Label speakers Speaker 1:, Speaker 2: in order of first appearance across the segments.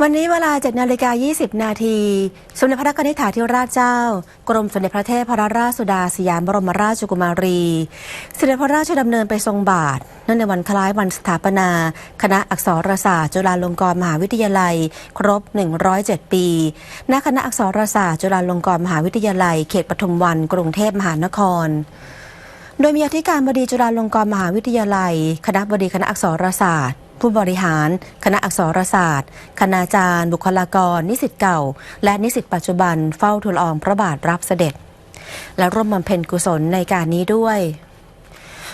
Speaker 1: วันนี้เวลา7นาฬิกา20 นาทีสมเด็จพระนิธิถาธิราชเจ้า กรมสมเด็จพระเทพรราชสุดาสยามบรมราชกุมารีเสด็จพระราชดำเนินไปทรงบาทเนื่องในวันคล้ายวันสถาปนา คณะอักษรศาสตร์จุฬาลงกรณ์มหาวิทยาลัย ครบ 107 ปีณคณะอักษรศาสตร์จุฬาลงกรณ์มหาวิทยาลัย เขตปทุมวัน กรุงเทพมหานครโดยมีอธิการบดีจุฬาลงกรณ์มหาวิทยาลัย คณะบดีคณะอักษรศาสตร์ ผู้บริหาร คณะอักษรศาสตร์ คณาจารย์ บุคลากร นิสิตเก่า และนิสิตปัจจุบันเฝ้าทูลอองพระบาทรับเสด็จ และร่วมบำเพ็ญกุศลในการนี้ด้วย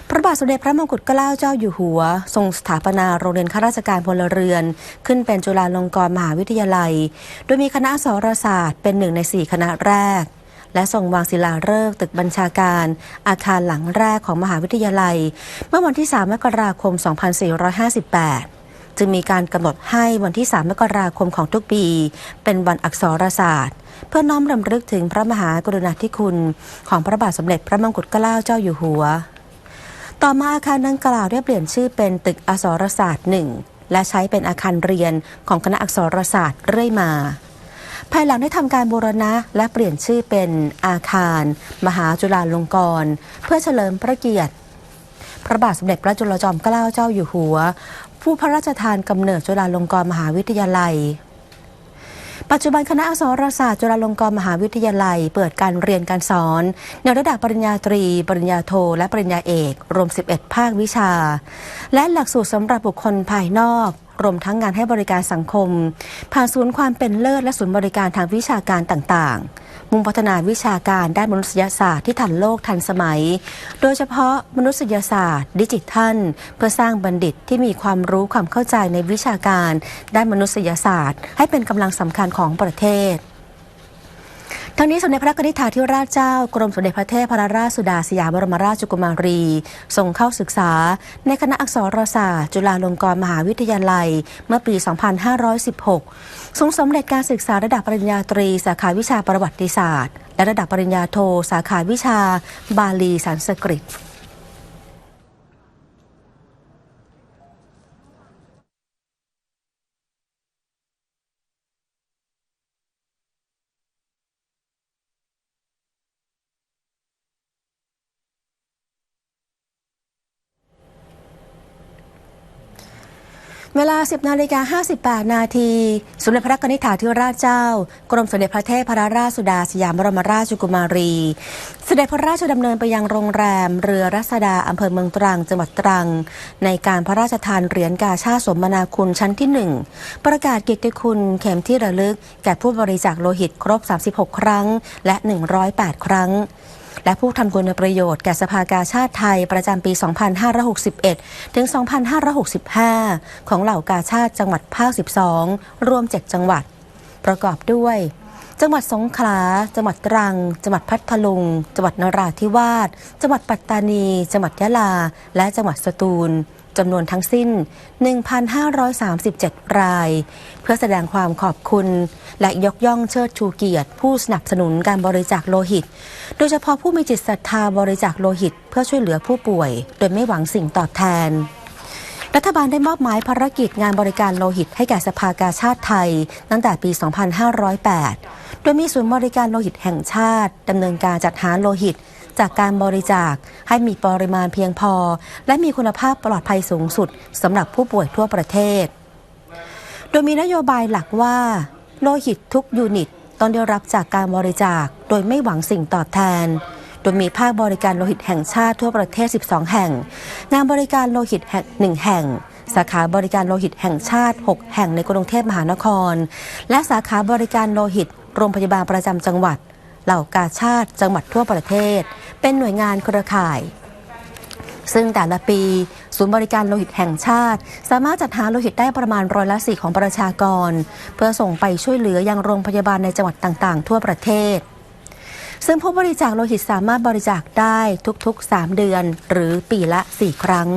Speaker 1: พระบาทสมเด็จพระมงกุฎเกล้าเจ้าอยู่หัว ทรงสถาปนาโรงเรียนข้าราชการพลเรือน ขึ้นเป็นจุฬาลงกรณ์มหาวิทยาลัย โดยมีคณะอักษรศาสตร์เป็นหนึ่งในสี่คณะแรก และทรงวางศิลาฤกษ์ตึกบัญชาการ อาคารหลังแรกของมหาวิทยาลัย เมื่อวันที่ 3 มกราคม 2458จึงมีการกำหนดให้วันที่ 3 มกราคมของทุกปี เป็นวันอักษรศาสตร์ เพื่อน้อมรำลึกถึงพระมหากรุณาธิคุณ ของพระบาทสมเด็จพระมงกุฎเกล้าเจ้าอยู่หัว ต่อมาอาคารดังกล่าวได้เปลี่ยนชื่อเป็นตึกอักษรศาสตร์หนึ่งและใช้เป็นอาคารเรียนของคณะอักษรศาสตร์เรื่อยมา ภายหลังได้ทำการบูรณะและเปลี่ยนชื่อเป็นอาคาร มหาจุฬาลงกรณ์เพื่อเฉลิมพระเกียรติ พระบาทสมเด็จพระจุลจอมเกล้าเจ้าอยู่หัว ผู้พระราชทานกำเนิดจุฬาลงกรณ์มหาวิทยาลัยปัจจุบันคณะอักษรศาสตร์จุฬาลงกรณ์มหาวิทยาลัย เปิดการเรียนการสอนในระดับปริญญาตรี ปริญญาโท และปริญญาเอก รวม 11 ภาควิชา และหลักสูตรสำหรับบุคคลภายนอก รวมทั้งงานให้บริการสังคม ผ่านศูนย์ความเป็นเลิศและศูนย์บริการทางวิชาการต่างๆ มุ่งพัฒนาวิชาการด้านมนุษยศาสตร์ที่ทันโลกทันสมัย โดยเฉพาะมนุษยศาสตร์ ดิจิทัล เพื่อสร้างบัณฑิตที่มีความรู้ความเข้าใจในวิชาการ ด้านมนุษยศาสตร์ ให้เป็นกำลังสำคัญของประเทศ ทั้งนี้สมเด็จพระนิธิธาธิราชเจ้ากรมสมเด็จพระเทพรราชสุดาสยามบรมราชกุมารีส่งเข้าศึกษา ในคณะอักษรศาสตร์จุฬาลงกรณ์มหาวิทยาลัย เมื่อปี 2516 ทรงสำเร็จการศึกษาระดับปริญญาตรี สาขาวิชาประวัติศาสตร์ และระดับปริญญาโท สาขาวิชาบาลีสันสกฤต เวลา 10นาฬิกา58 นาที สมเด็จพระนิธิถาธิราชเจ้า กรมสมเด็จพระเทพรราชสุดาสยามบรมราชกุมารี เสด็จพระราชดำเนินไปยังโรงแรม เรือรัศดาอำเภอเมืองตรังจังหวัดตรัง ในการพระราชทานเหรียญกาชาสมนาคุณชั้นที่ 1 ประกาศเกียรติคุณเข็มที่ระลึก แก่ผู้บริจาคโลหิตครบ 36 ครั้ง และ 108 ครั้ง และผู้ทำคุณประโยชน์แก่สภากาชาติไทยประจำปี 2561 ถึง 2565 ของเหล่ากาชาติจังหวัดภาค 12 รวม 7 จังหวัด ประกอบด้วย จังหวัดสงขลา จังหวัดตรัง จังหวัดพัทลุง จังหวัดนราธิวาส จังหวัดปัตตานี จังหวัดยะลา และจังหวัดสตูล จำนวนทั้งสิ้น 1,537 ราย เพื่อแสดงความขอบคุณ และยกย่องเชิดชูเกียรติ ผู้สนับสนุนการบริจาคโลหิต โดยเฉพาะผู้มีจิตศรัทธาบริจาคโลหิต เพื่อช่วยเหลือผู้ป่วย โดยไม่หวังสิ่งตอบแทนรัฐบาลได้มอบหมายภารกิจงานบริการโลหิตให้แก่สภากาชาติไทย ตั้งแต่ปี 2508 โดยมีศูนย์บริการโลหิตแห่งชาติดำเนินการจัดหาโลหิต จากการบริจาคให้มีปริมาณเพียงพอ และมีคุณภาพปลอดภัยสูงสุดสำหรับผู้ป่วยทั่วประเทศ โดยมีนโยบายหลักว่า โลหิตทุกยูนิตต้องได้รับจากการบริจาคโดยไม่หวังสิ่งตอบแทน โดยมีภาคบริการโลหิตแห่งชาติทั่วประเทศ 12 แห่ง งานบริการโลหิตแห่งหนึ่งแห่ง สาขาบริการโลหิตแห่งชาติ 6 แห่งในกรุงเทพมหานคร และสาขาบริการโลหิตโรงพยาบาลประจำจังหวัด เหล่ากาชาติจังหวัดทั่วประเทศ เป็นหน่วยงานเครือข่าย ซึ่งแต่ละปี ศูนย์บริการโลหิตแห่งชาติ สามารถจัดหาโลหิตได้ประมาณร้อยละสี่ของประชากร เพื่อส่งไปช่วยเหลือยังโรงพยาบาลในจังหวัดต่างๆ ทั่วประเทศ ซึ่งผู้บริจาคโลหิตสามารถบริจาคได้ทุกๆ 3 เดือน หรือปีละ 4 ครั้ง